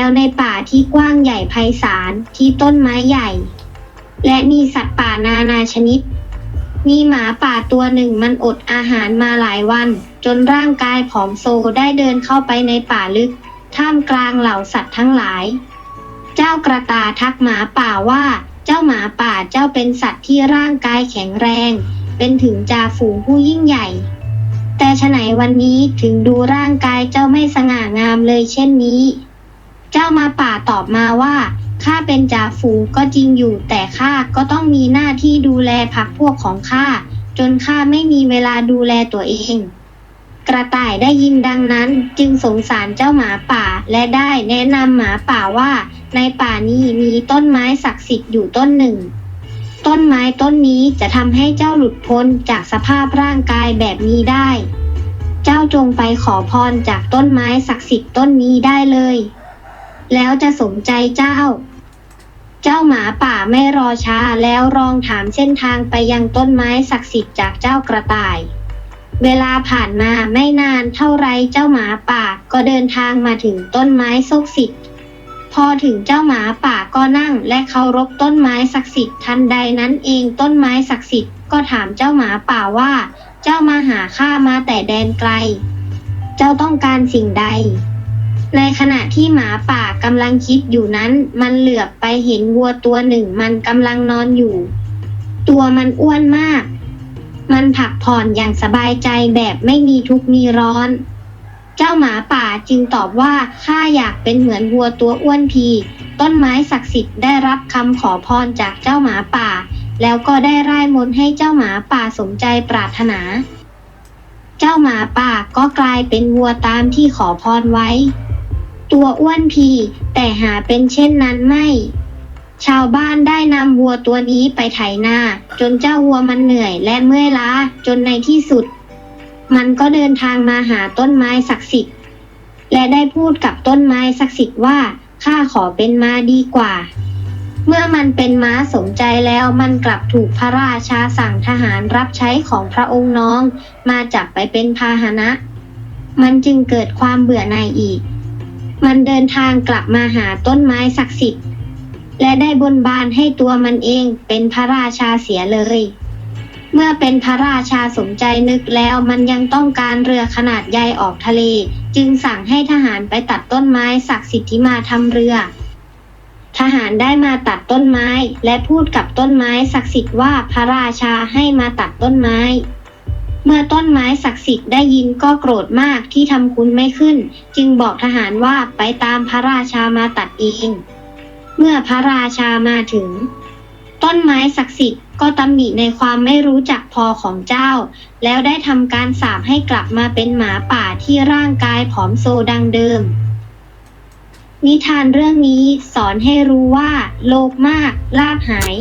แล้วในป่าที่กว้างใหญ่ไพศาลที่ต้นไม้ใหญ่ และมีสัตว์ป่านานาชนิด มีหมาป่าตัวหนึ่งมันอดอาหารมาหลายวัน จนร่างกายผอมโซได้เดินเข้าไปในป่าลึก ท่ามกลางเหล่าสัตว์ทั้งหลาย เจ้ากระตาทักหมาป่าว่า เจ้าหมาป่าเจ้าเป็นสัตว์ที่ร่างกายแข็งแรง เป็นถึงจ่าฝูงผู้ยิ่งใหญ่แต่ฉไหนวันนี้ถึงดูร่างกายเจ้าไม่สง่างามเลยเช่นนี้ เจ้าหมาป่าตอบมาว่าข้าเป็นจ่าฝูงก็จริงอยู่ แต่ข้าก็ต้องมีหน้าที่ดูแลพักพวกของข้าจนข้าไม่มีเวลาดูแลตัวเอง กระต่ายได้ยินดังนั้นจึงสงสารเจ้าหมาป่าและได้แนะนำหมาป่าว่า ในป่านี้มีต้นไม้ศักดิ์สิทธิ์อยู่ต้นหนึ่ง ต้นไม้ต้นนี้จะทำให้เจ้าหลุดพ้นจากสภาพร่างกายแบบนี้ได้ เจ้าจงไปขอพรจากต้นไม้ศักดิ์สิทธิ์ต้นนี้ได้เลย แล้วจะสมใจเจ้า เจ้าหมาป่าไม่รอช้าแล้วลองถามเส้นทางไปยังต้นไม้ศักดิ์สิทธิ์จากเจ้ากระต่าย เวลาผ่านมาไม่นานเท่าไรเจ้าหมาป่าก็เดินทางมาถึงต้นไม้ศักดิ์สิทธิ์พอถึงเจ้าหมาป่าก็นั่งและเคารพต้นไม้ศักดิ์สิทธิ์ทันใดนั้นเองต้นไม้ศักดิ์สิทธิ์ก็ถามเจ้าหมาป่าว่า เจ้ามาหาข้ามาแต่แดนไกล เจ้าต้องการสิ่งใด ในขณะที่หมาป่ากำลังคิดอยู่นั้น มันเหลือบไปเห็นวัวตัวหนึ่ง มันกำลังนอนอยู่ ตัวมันอ้วนมาก มันผักผ่อนอย่างสบายใจแบบไม่มีทุกข์มีร้อน เจ้าหมาป่าจึงตอบว่าข้าอยากเป็นเหมือนวัวตัวอ้วนพี ต้นไม้ศักดิ์สิทธิ์ได้รับคำขอพรจากเจ้าหมาป่า แล้วก็ได้ร่ายมนต์ให้เจ้าหมาป่าสมใจปรารถนาเจ้าหมาป่าก็กลายเป็นวัวตามที่ขอพรไว้ ตัวอ้วนพี แต่หาเป็นเช่นนั้นไม่ ชาวบ้านได้นำวัวตัวนี้ไปไถนา จนเจ้าวัวมันเหนื่อยและเมื่อยล้า จนในที่สุด มันก็เดินทางมาหาต้นไม้ศักดิ์สิทธิ์ และได้พูดกับต้นไม้ศักดิ์สิทธิ์ว่าข้าขอเป็นม้าดีกว่า เมื่อมันเป็นม้าสมใจแล้วมันกลับถูกพระราชาสั่งทหารรับใช้ของพระองค์น้อง มาจับไปเป็นพาหนะ มันจึงเกิดความเบื่อหน่ายอีก มันเดินทางกลับมาหาต้นไม้ศักดิ์สิทธิ์ และได้บนบานให้ตัวมันเองเป็นพระราชาเสียเลย เมื่อเป็นพระราชาสมใจนึกแล้วมันยังต้องการเรือขนาดใหญ่ออกทะเล จึงสั่งให้ทหารไปตัดต้นไม้ศักดิ์สิทธิ์ที่มาทำเรือ ทหารได้มาตัดต้นไม้และพูดกับต้นไม้ศักดิ์สิทธิ์ว่าพระราชาให้มาตัดต้นไม้ เมื่อต้นไม้ศักดิ์สิทธิ์ได้ยินก็โกรธมากที่ทำคุณไม่ขึ้น จึงบอกทหารว่าไปตามพระราชามาตัดเอง เมื่อพระราชามาถึง ต้นไม้ศักดิ์สิทธิ์ก็ตำหนิในความไม่รู้จักพอของเจ้า แล้วได้ทำการสาปให้กลับมาเป็นหมาป่าที่ร่างกายผอมโซดังเดิม นิทานเรื่องนี้สอนให้รู้ว่า โลภมากลาภหาย